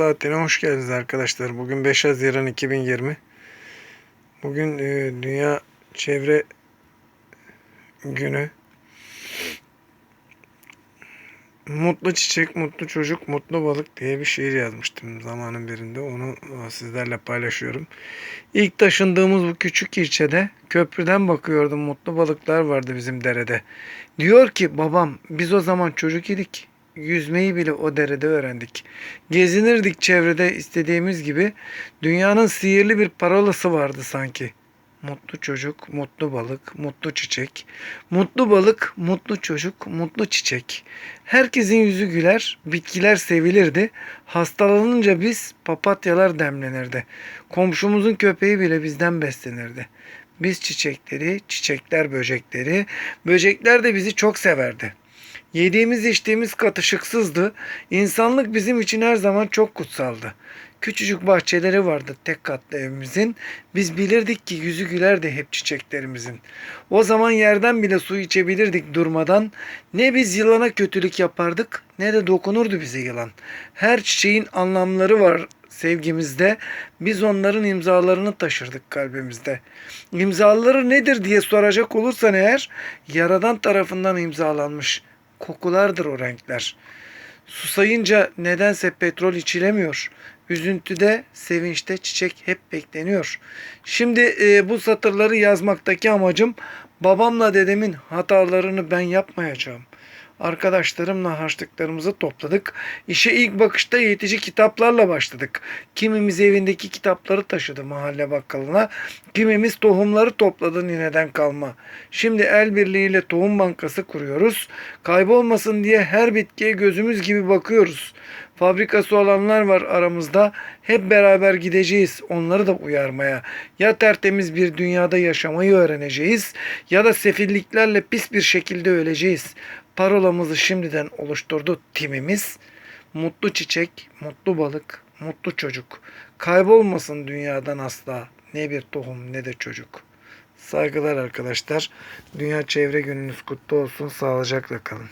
Saatine hoş geldiniz arkadaşlar. Bugün 5 Haziran 2020. Bugün e, Dünya Çevre Günü. Mutlu çiçek, mutlu çocuk, mutlu balık diye bir şiir yazmıştım zamanın birinde. Onu e, sizlerle paylaşıyorum. İlk taşındığımız bu küçük ilçede köprüden bakıyordum. Mutlu balıklar vardı bizim derede. Diyor ki babam biz o zaman çocuk idik. Yüzmeyi bile o derede öğrendik. Gezinirdik çevrede istediğimiz gibi. Dünyanın sihirli bir parolası vardı sanki. Mutlu çocuk, mutlu balık, mutlu çiçek. Mutlu balık, mutlu çocuk, mutlu çiçek. Herkesin yüzü güler, bitkiler sevilirdi. Hastalanınca biz papatyalar demlenirdi. Komşumuzun köpeği bile bizden beslenirdi. Biz çiçekleri, çiçekler böcekleri, böcekler de bizi çok severdi. Yediğimiz içtiğimiz katışıksızdı. İnsanlık bizim için her zaman çok kutsaldı. Küçücük bahçeleri vardı tek katlı evimizin. Biz bilirdik ki yüzü gülerdi hep çiçeklerimizin. O zaman yerden bile su içebilirdik durmadan. Ne biz yılana kötülük yapardık ne de dokunurdu bize yılan. Her çiçeğin anlamları var sevgimizde. Biz onların imzalarını taşırdık kalbimizde. İmzaları nedir diye soracak olursan eğer yaradan tarafından imzalanmış kokulardır o renkler. Susayınca nedense petrol içilemiyor. Üzüntüde, sevinçte çiçek hep bekleniyor. Şimdi e, bu satırları yazmaktaki amacım babamla dedemin hatalarını ben yapmayacağım. Arkadaşlarımla harçlıklarımızı topladık. İşe ilk bakışta yetici kitaplarla başladık. Kimimiz evindeki kitapları taşıdı mahalle bakkalına. Kimimiz tohumları topladı nineden kalma. Şimdi el birliğiyle tohum bankası kuruyoruz. Kaybolmasın diye her bitkiye gözümüz gibi bakıyoruz. Fabrikası olanlar var aramızda. Hep beraber gideceğiz onları da uyarmaya. Ya tertemiz bir dünyada yaşamayı öğreneceğiz ya da sefilliklerle pis bir şekilde öleceğiz. Parolamızı şimdiden oluşturdu timimiz. Mutlu çiçek, mutlu balık, mutlu çocuk. Kaybolmasın dünyadan asla ne bir tohum ne de çocuk. Saygılar arkadaşlar. Dünya Çevre Gününüz kutlu olsun. Sağlıcakla kalın.